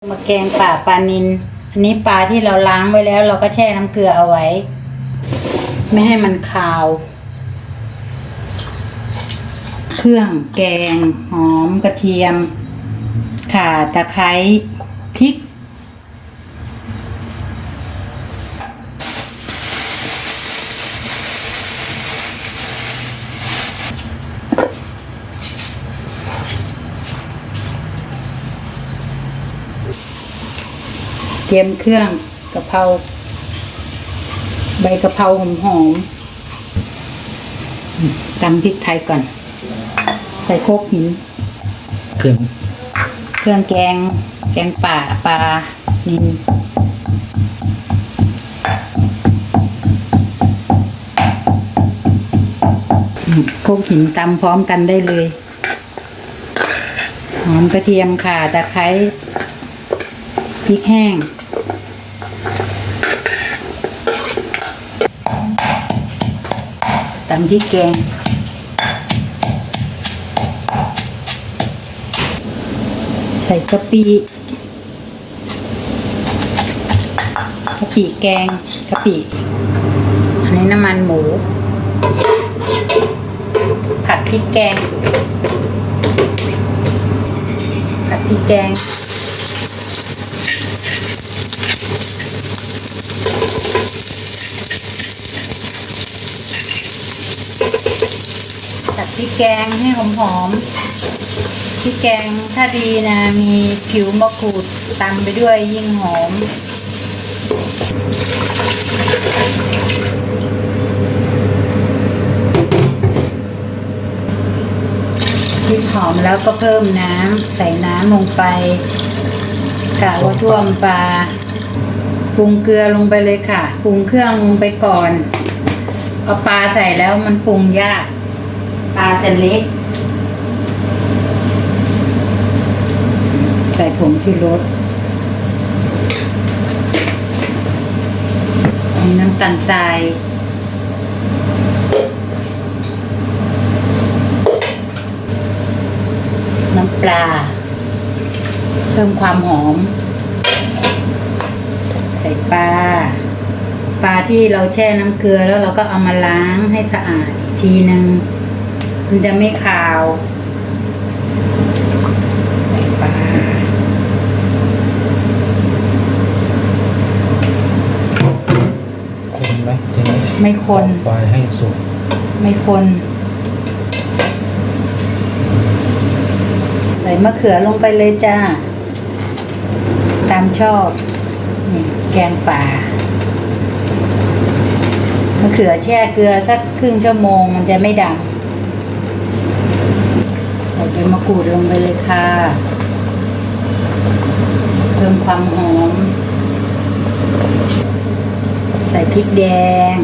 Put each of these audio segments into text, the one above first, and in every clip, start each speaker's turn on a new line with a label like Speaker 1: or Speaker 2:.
Speaker 1: มาแกงป่าปลานินอันนี้ปลาที่เราล้างไว้แล้ว เราก็แช่น้ำเกลือเอาไว้ ไม่ให้มันคาว เครื่องแกงหอมกระเทียม ข่าตะไคร้พริก เตรียมเครื่องกะเพราใบกะเพราหอมหอมๆตำพริกไทยก่อน ใส่โคกหิน
Speaker 2: เครื่อง
Speaker 1: เครื่องแกง แกงป่าปลานินอืมโคกหินตำพร้อมกันได้เลย หอมกระเทียมข่าตะไคร้พริกแห้งำพริกแกง ใส่กะปิกะปิแกงกะปิอันนี้น้ำมันหมู ผัดพริกแกง ผัดพริกแกง ผัดพริกแกงให้หอมๆพริกแกงถ้าดีนะ มีผิวมะกรูดตำไปด้วยยิ่งหอมพริกหอมแล้วก็เพิ่มน้ำใส่น้ำลงไปกะว่าท่วมปลาปรุงเกลือลงไปเลยค่ะปรุงเครื่องลงไปก่อนเอาปลาใส่แล้วมันปรุงยาก ปลาจะเล็ก ใส่ผงที่รสมีน้ำตาลทรายน้ำปลา เพิ่มความหอม ใส่ปลา ปลาที่เราแช่น้ำเกลือแล้วเราก็เอามาล้างให้สะอาดอีกทีหนึ่ง มันจะไม่คาวใส่ปลา
Speaker 2: คนไหมทีนี้
Speaker 1: ไม่คน
Speaker 2: ปล่อยให้สุก
Speaker 1: ไม่คนใส่มะเขือลงไปเลยจ้า ตามชอบนี่แกงป่ามะเขือแช่เกลือสักครึ่งชั่วโมงมันจะไม่ดำใส่ใบมะ กรูดลงไปเลยค่ะ เพิ่มความหอม ใส่พริกแดง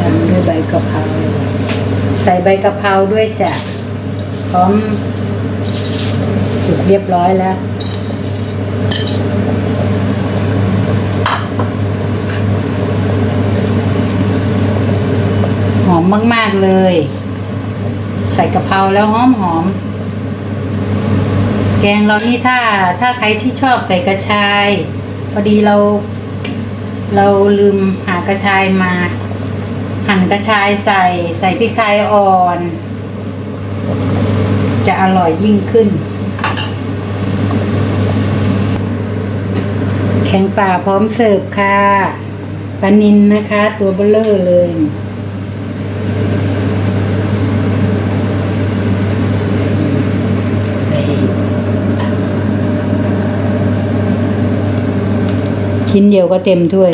Speaker 1: ตามด้วยใบกะเพราใส่ใบกะเพราด้วยจ้ะพร้อมสุกเรียบร้อยแล้ว หอมมากเลย ใส่กะเพราแล้วหอมหอม แกงเรานี่ถ้าถ้าใครที่ชอบใส่กระชาย พอดีเรา เราลืมหากระชายมา หั่นกระชายใส่ใส่พริกไทยอ่อน จะอร่อยยิ่งขึ้นแข็งป่าพร้อมเสิร์ฟค่ะปลานินนะคะ ตัวเบลเลอร์เลย ชิ้นเดียวก็เต็มถ้วย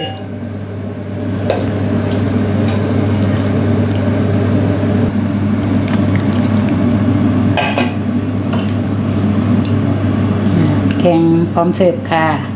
Speaker 1: แกงพร้อมเสิร์ฟค่ะ